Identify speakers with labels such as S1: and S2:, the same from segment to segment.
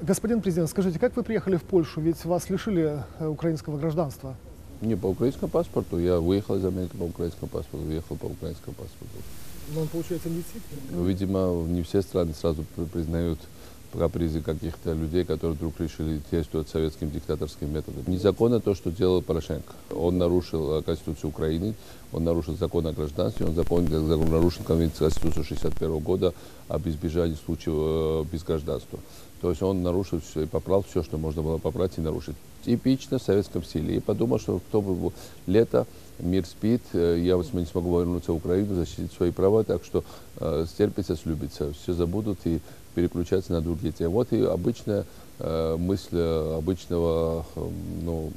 S1: Господин президент, скажите, как вы приехали в Польшу? Ведь вас лишили э, украинского гражданства.
S2: Не по украинскому паспорту. Я выехал из Америки по украинскому паспорту, уехал по украинскому паспорту.
S1: Но он, получается, не
S2: Видимо, не все страны сразу при- признают капризы каких-то людей, которые вдруг решили действовать советским диктаторским методом. Незаконно то, что делал Порошенко. Он нарушил э, Конституцию Украины, он нарушил закон о гражданстве, он закон, закон- нарушил Конвенцию Конституцию 61 года об избежании случаев э, без гражданства. То есть он нарушил все и попрал все, что можно было попрать и нарушить. Типично в советском стиле. И подумал, что кто бы лето, мир спит, э, я не смогу вернуться в Украину, защитить свои права, так что э, стерпится, слюбится, все забудут и переключаться на другие темы. Вот и обычная э, мысль э, обычного, э, ну,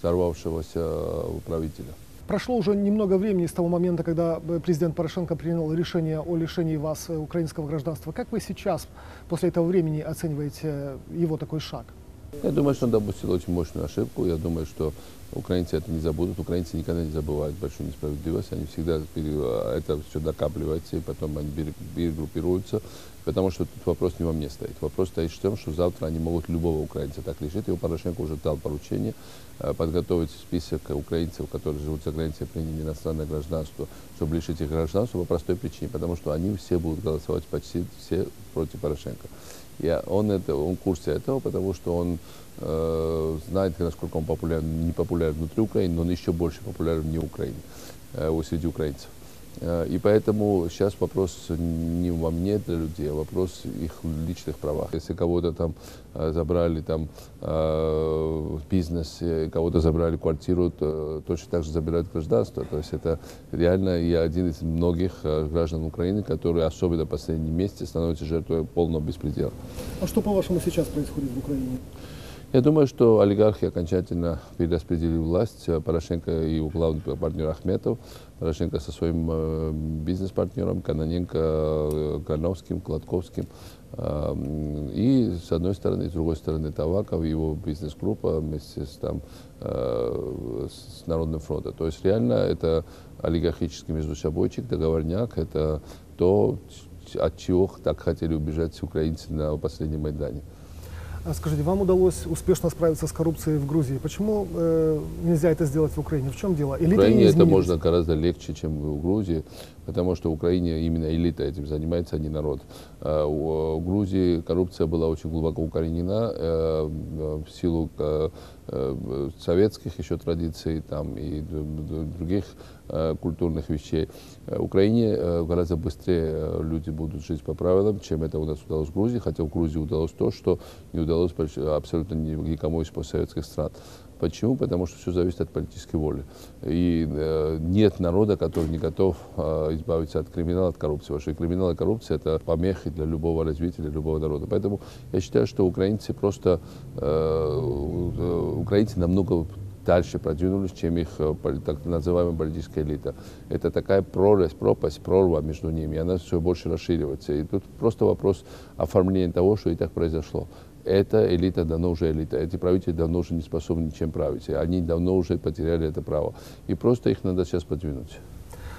S2: взорвавшегося э, правителя.
S1: Прошло уже немного времени с того момента, когда э, президент Порошенко принял решение о лишении вас э, украинского гражданства. Как вы сейчас, после этого времени, оцениваете его такой шаг?
S2: Я думаю, что он допустил очень мощную ошибку. Я думаю, что украинцы это не забудут. Украинцы никогда не забывают большую несправедливость. Они всегда это все накапливается, и потом они пере- перегруппируются. Потому что тут вопрос не во мне стоит. Вопрос стоит в том, что завтра они могут любого украинца так лишить. И Порошенко уже дал поручение э, подготовить список украинцев, которые живут за границей, приняли иностранное гражданство, чтобы лишить их гражданства по простой причине. Потому что они все будут голосовать почти все против Порошенко. И он, это, он в курсе этого, потому что он э, знает, насколько он популярен, не популярен внутри Украины, но он еще больше популярен вне Украины, э, среди украинцев. Э, И поэтому сейчас вопрос не во мне для людей, а вопрос их личных правах. Если кого-то там э, забрали там э, бизнес, кого-то забрали квартиру, то точно так же забирают гражданство. То есть это реально я один из многих граждан Украины, которые особенно в последнем месяце становятся жертвой полного беспредела.
S1: А что, по-вашему, сейчас происходит в Украине?
S2: Я думаю, что олигархи окончательно перераспределили власть. Э, Порошенко и его главный партнер Ахметов. Порошенко со своим э, бизнес-партнером Каноненко, Грановским, Кладковским. Э, м, И с одной стороны, и с другой стороны Таваков, его бизнес-группа вместе с, там, с Народным фронтом. То есть реально это олигархический междусобойчик, договорняк, это то, от чего так хотели убежать украинцы на последнем Майдане.
S1: А Скажите, вам удалось успешно справиться с коррупцией в Грузии. Почему э, нельзя это сделать в Украине? В чем дело?
S2: В
S1: Элиты
S2: Украине
S1: не
S2: это можно гораздо легче, чем в Грузии, потому что в Украине именно элита этим занимается, а не народ. А У в Грузии коррупция была очень глубоко укоренена э, в силу э, э, советских еще традиций там, и других э, культурных вещей. Э, В Украине э, гораздо быстрее э, люди будут жить по правилам, чем это у нас удалось в Грузии, хотя в Грузии удалось то, что не удалось абсолютно ни- никому из постсоветских стран. Почему? Потому что все зависит от политической воли. И э, нет народа, который не готов э, избавиться от криминала, от коррупции. Потому что криминал и коррупция – это помехи для любого развития, для любого народа. Поэтому я считаю, что украинцы просто, э, украинцы намного дальше продвинулись, чем их э, так называемая политическая элита. Это такая прорезь, пропасть, прорва между ними, и она все больше расширивается. И тут просто вопрос оформления того, что и так произошло. Эта элита давно уже элита. Эти правители давно уже не способны ничем править. И Они давно уже потеряли это право. И просто их надо сейчас подвинуть.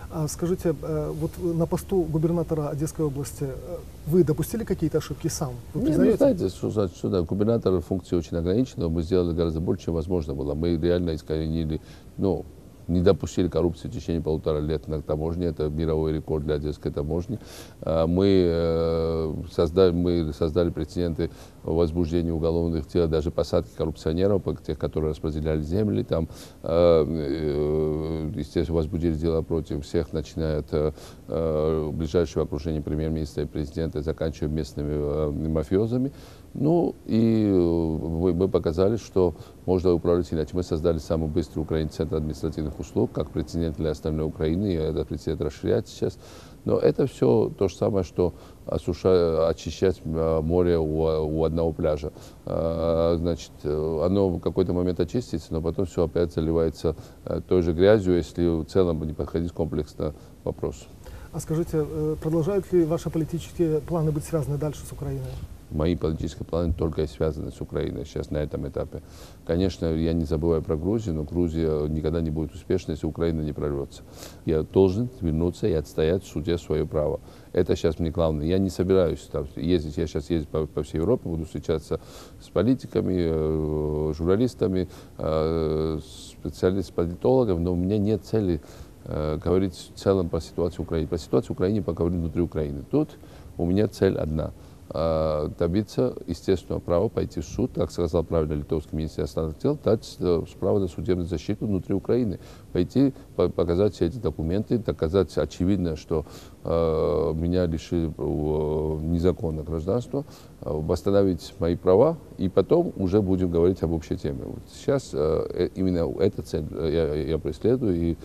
S1: А скажите, э, вот на посту губернатора Одесской области э, вы допустили какие-то ошибки сам? Вы
S2: Не, ну, знаете, что, значит, что да, губернатор функции очень ограничены, но мы сделали гораздо больше, чем возможно было. Мы реально искоренили, ну, не допустили коррупции в течение полутора лет на таможне. Это мировой рекорд для одесской таможни. А, Мы, э, создали, мы создали прецеденты возбуждения уголовных дел, даже посадки коррупционеров, тех, которые распределяли земли. Там, э, э, естественно, возбудили дела против всех, начиная от э, э, ближайшего окружения премьер-министра и президента, заканчивая местными э, мафиозами. Ну и э, мы, мы показали, что можно управлять иначе. Мы создали самый быстрый Украине центр административных услуг, как прецедент для остальной Украины, и этот прецедент расширяется сейчас. Но это все то же самое, что осуша- очищать э, море у, у одного пляжа. А, Значит, э, оно в какой-то момент очистится, но потом все опять заливается э, той же грязью, если в целом не подходить комплексно к вопросу.
S1: А скажите, э, продолжают ли ваши политические планы быть связаны дальше с Украиной?
S2: Мои политические планы только и связаны с Украиной сейчас на этом этапе. Конечно, я не забываю про Грузию, но Грузия никогда не будет успешной, если Украина не прорвется. Я должен вернуться и отстоять в суде свое право. Это сейчас мне главное. Я не собираюсь там, ездить, я сейчас ездить по, по всей Европе, буду встречаться с политиками, э, журналистами, э, специалистами, политологами, но у меня нет цели э, говорить в целом про ситуацию в Украине. Про ситуацию в Украине поговорим внутри Украины. Тут у меня цель одна – добиться естественного права пойти в суд, как сказал правильно литовский министр иностранных дел, дать э, право на судебную защиту внутри Украины, пойти показать все эти документы, доказать очевидно, что э, меня лишили э, незаконно гражданства, э, восстановить мои права, и потом уже будем говорить об общей теме. Вот сейчас э, именно эта цель я, я преследую, и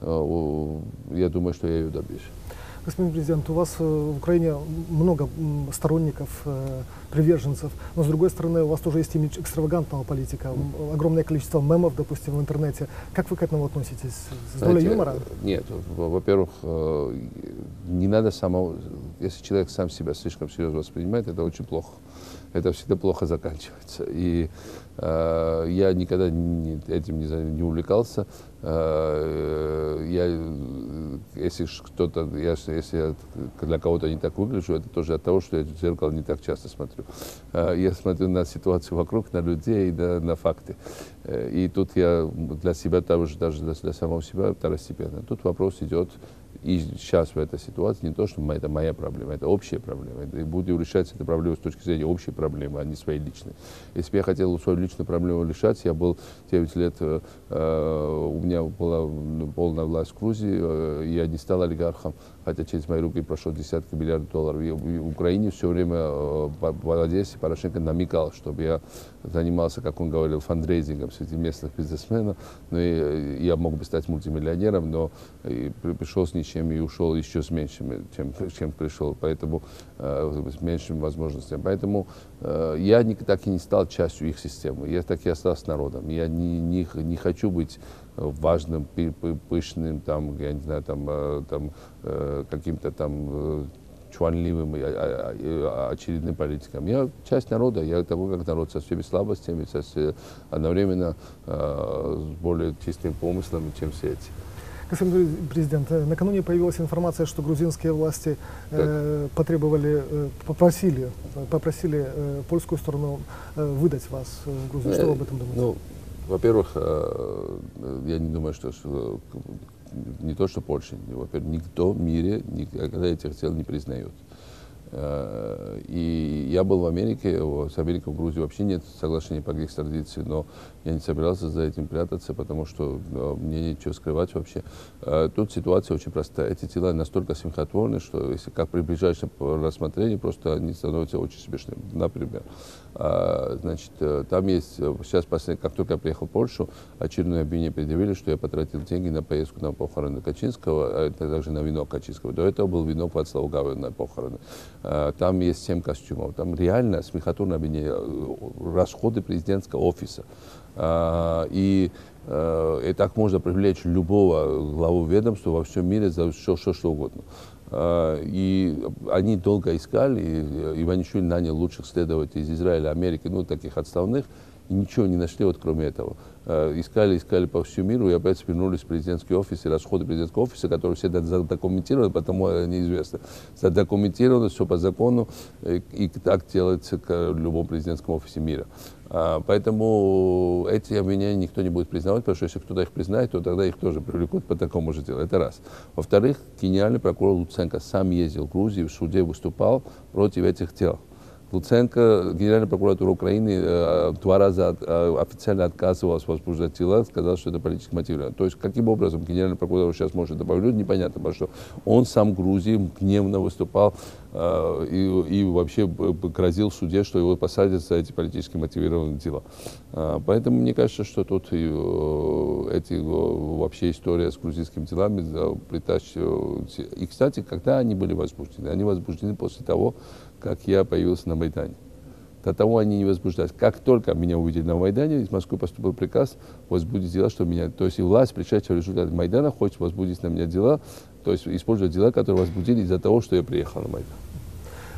S2: э, я думаю, что я ее добьюсь.
S1: Господин президент, у вас э, в Украине много сторонников, э, приверженцев, но с другой стороны у вас тоже есть имидж экстравагантного политика, огромное количество мемов, допустим, в интернете. Как вы к этому относитесь? С долей юмора?
S2: Нет, во-первых, э, не надо самого, если человек сам себя слишком серьезно воспринимает, это очень плохо. Это всегда плохо заканчивается. И э, я никогда не, этим не, не увлекался. Э, я, если кто-то, если я для кого-то не так выгляжу, это тоже от того, что я в зеркало не так часто смотрю. Э, я смотрю на ситуацию вокруг, на людей, на, на факты. Э, и тут я для себя тоже, даже для, для самого себя второстепенно. Тут вопрос идет и сейчас в этой ситуации не то, что это моя проблема, это общая проблема. И буду решать эту проблему с точки зрения общей проблемы, а не своей личной. Если бы я хотел свою личную проблему решать, я был 9 лет, э, у меня была ну, полная власть в Грузии, э, я не стал олигархом, хотя через мои руки прошло десятки миллиардов долларов. И в Украине все время э, в Одессе Порошенко намекал, чтобы я занимался, как он говорил, фандрейзингом среди местных бизнесменов. Ну, и я мог бы стать мультимиллионером, но пришел с ничем и ушел еще с меньшим, чем, чем пришел, поэтому э, с меньшими возможностями. Поэтому э, я так и не стал частью их системы. Я так и остался народом. Я не, не, не хочу быть важным, пышным, там, я не знаю, там, э, там э, каким-то там э, чванливым очередным политиком. Я часть народа, я такой как народ со всеми слабостями, со, одновременно э, с более чистым помыслом, чем все эти.
S1: Господин президент, накануне появилась информация, что грузинские власти э, потребовали, э, попросили, попросили э, польскую сторону э, выдать вас в Грузию. Что вы об этом думаете?
S2: Ну, во-первых, э, я не думаю, что, что не то, что Польша, во-первых, никто в мире никогда этих дел не признает. Э, и я был в Америке, с Америкой в Грузии вообще нет соглашения по экстрадиции, но я не собирался за этим прятаться, потому что э, мне нечего скрывать вообще. Э, тут ситуация очень простая. Эти тела настолько смехотворны, что если как при ближайшем рассмотрении, просто они становятся очень смешными. Например, значит, там есть, сейчас, последний, как только я приехал в Польшу, очередное обвинение предъявили, что я потратил деньги на поездку на похороны Качинского, а также на венок Качинского. До этого был венок Вацлава Гавы на похороны. Э, там есть 7 костюмов, там реально смехотворное обвинение, э, расходы президентского офиса. Э, и и так можно привлечь любого главу ведомства во всем мире за все, что, что угодно. И они долго искали, и Иванишвили нанял лучших следователей из Израиля, Америки, ну, таких отставных, и ничего не нашли вот кроме этого. Э, искали, искали по всему миру, и опять вернулись в президентский офис, и расходы президентского офиса, которые все задокументированы, потому они известны. Задокументировано, все по закону, и, и так делается в любом президентском офисе мира. А, поэтому эти обвинения никто не будет признавать, потому что если кто-то их признает, то тогда их тоже привлекут по такому же делу. Это раз. Во-вторых, генеральный прокурор Луценко сам ездил в Грузию, в суде выступал против этих дел. Луценко, Генеральная прокуратура Украины э, два раза э, официально отказывалась возбуждать дела, сказал, что это политически мотивировано. То есть, каким образом Генеральная прокуратура сейчас может это повлиять, непонятно, потому что он сам Грузии гневно выступал э, и, и вообще грозил в суде, что его посадят за эти политически мотивированные дела. Поэтому мне кажется, что тут эти вообще история с грузинскими делами притащит. И, кстати, когда они были возбуждены? Они возбуждены после того, как я появился на Майдане. До того они не возбуждались. Как только меня увидели на Майдане, из Москвы поступил приказ возбудить дела, что меня... То есть и власть, пришедшая в результате Майдана, хочет возбудить на меня дела, то есть использовать дела, которые возбудили из-за того, что я приехал на Майдан.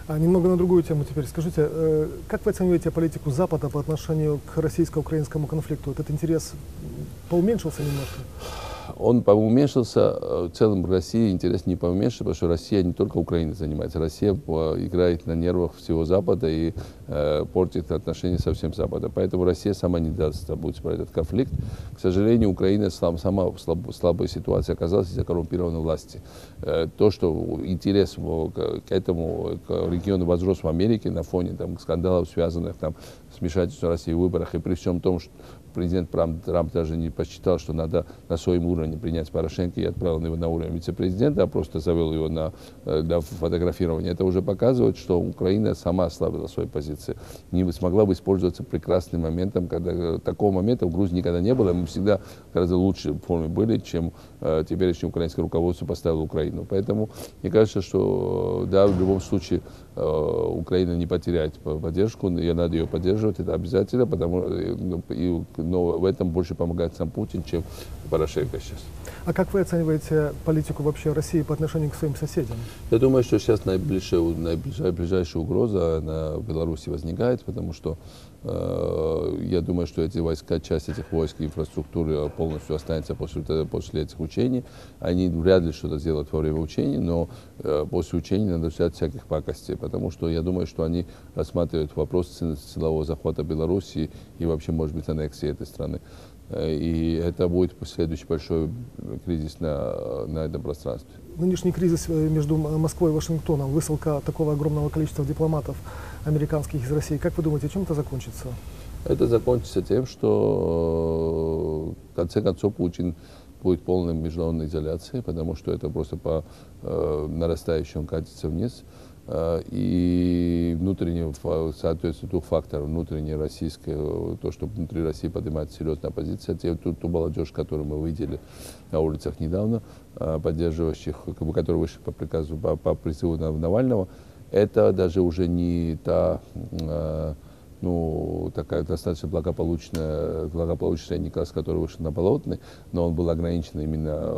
S1: А немного на другую тему теперь. Скажите, э, как вы оцениваете политику Запада по отношению к российско-украинскому конфликту? Этот интерес поуменьшился немножко?
S2: Он поуменьшился, э, в целом России интерес не поуменьшился, потому что Россия не только Украиной занимается, Россия играет на нервах всего Запада и э, портит отношения со всем Западом. Поэтому Россия сама не даст забыть про этот конфликт. К сожалению, Украина сам, сама в слаб, слабой ситуации оказалась из-за коррумпированной власти. Э, то, что интерес к, к этому к региону возрос в Америке на фоне там, скандалов, связанных там, с вмешательством России в выборах, и при всем том, что президент Трамп, Трамп даже не посчитал, что надо на своем уровне принять Порошенко и отправил его на уровень вице-президента, а просто завел его на, э, на фотографирование. Это уже показывает, что Украина сама ослабила свои позиции. Не смогла бы использоваться прекрасным моментом, когда э, такого момента в Грузии никогда не было. Мы всегда гораздо лучше в форме были, чем э, теперешнее украинское руководство поставило Украину. Поэтому мне кажется, что да, в любом случае э, Украина не потеряет поддержку, я надо ее поддерживать, это обязательно, потому э, и но в этом больше помогает сам Путин, чем Порошенко сейчас.
S1: А как вы оцениваете политику вообще России по отношению к своим соседям?
S2: Я думаю, что сейчас наиближайшая, наиближайшая, ближайшая угроза на Беларуси возникает, потому что э, я думаю, что эти войска, часть этих войск и инфраструктуры полностью останется после, после этих учений. Они вряд ли что-то сделают во время учений, но э, после учений надо взять всяких пакостей, потому что я думаю, что они рассматривают вопрос силового захвата Беларуси и вообще, может быть, аннексии этой страны. Э, и это будет следующий большой кризис на, на этом пространстве.
S1: Нынешний кризис э, между Москвой и Вашингтоном, высылка такого огромного количества дипломатов американских из России, как вы думаете, чем это закончится?
S2: Это закончится тем, что в конце концов Путин будет полной международной изоляции, потому что это просто по э, нарастающему катится вниз. Э, и внутреннее, соответственно, двух факторов. Внутреннее российское, то, что внутри России поднимается серьезная позиция. Те, ту, ту молодежь, которую мы видели на улицах недавно, э, поддерживающих, которые вышли по приказу, по, по призыву Навального, это даже уже не та э, ну, такая достаточно благополучная, благополучная Николас, который вышел на Болотный, но он был ограничен именно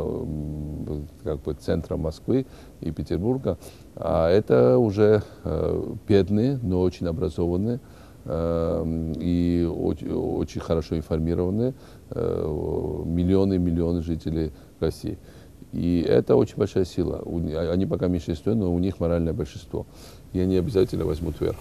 S2: как бы центром Москвы и Петербурга. А это уже э, бедные, но очень образованные э, и очень, очень хорошо информированные э, миллионы и миллионы жителей России. И это очень большая сила. Они пока меньшинство, но у них моральное большинство. И они обязательно возьмут верх.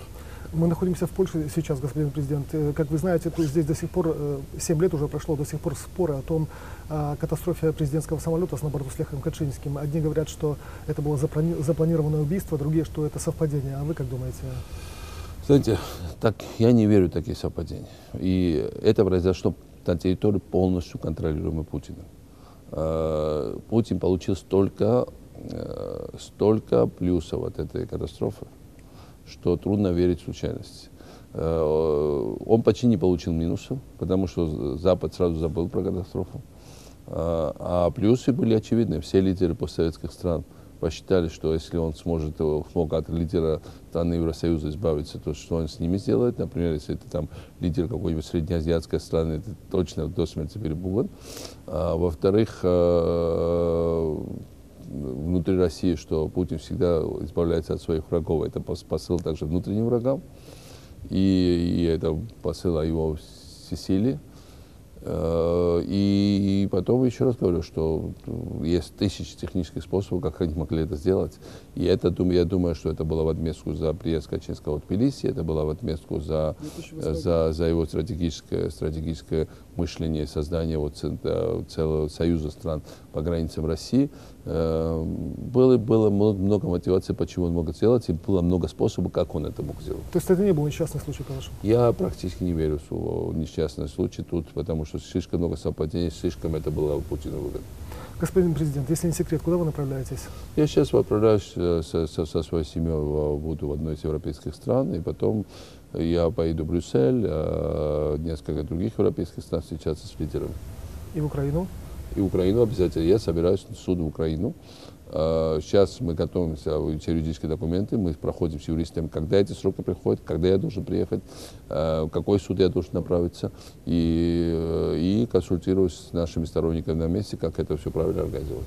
S1: Мы находимся в Польше сейчас, господин президент. Э, как вы знаете, здесь до сих пор, 7 э, лет уже прошло, до сих пор споры о том, о катастрофе президентского самолета на борту с Лехом Качинским. Одни говорят, что это было запланированное убийство, другие, что это совпадение. А вы как думаете?
S2: Знаете, так, я не верю в такие совпадения. И это произошло на территории полностью контролируемой Путиным. Э, Путин получил столько, столько плюсов от этой катастрофы, что трудно верить в случайность. Э, он почти не получил минусов, потому что Запад сразу забыл про катастрофу. Э, а плюсы были очевидны. Все лидеры постсоветских стран посчитали, что если он сможет, смог от лидера страны Евросоюза избавиться, то что он с ними сделает. Например, если это там лидер какой-нибудь среднеазиатской страны, это точно до смерти перепуган. А, во-вторых, э, внутри России, что Путин всегда избавляется от своих врагов. Это посыл также внутренним врагам. И, и это посыл о его всесилии. Э, и потом еще раз говорю, что есть тысячи технических способов, как они могли это сделать. И это, я думаю, что это было в отместку за приезд Качинского в Тбилиси, это было в отместку за, за, за его стратегическое, стратегическое мышление, создание вот целого союза стран по границам России. Э, было, было много мотиваций, почему он мог сделать, и было много способов, как он это мог сделать.
S1: То есть это не был несчастный случай, по-вашему?
S2: Я практически не верю в несчастный случай тут, потому что слишком много совпадений, слишком это было Путину выгодно.
S1: Господин президент, если не секрет, куда вы направляетесь?
S2: Я сейчас отправляюсь э, со, со, со своей семьей, буду в одной из европейских стран, и потом я поеду в Брюссель, а несколько других европейских стран встречаться с лидерами.
S1: И в Украину?
S2: И в Украину обязательно. Я собираюсь на суд в Украину. А, сейчас мы готовимся, все юридические документы, мы проходим с юристами, когда эти сроки приходят, когда я должен приехать, в какой суд я должен направиться, и, и консультируюсь с нашими сторонниками на месте, как это все правильно организовать.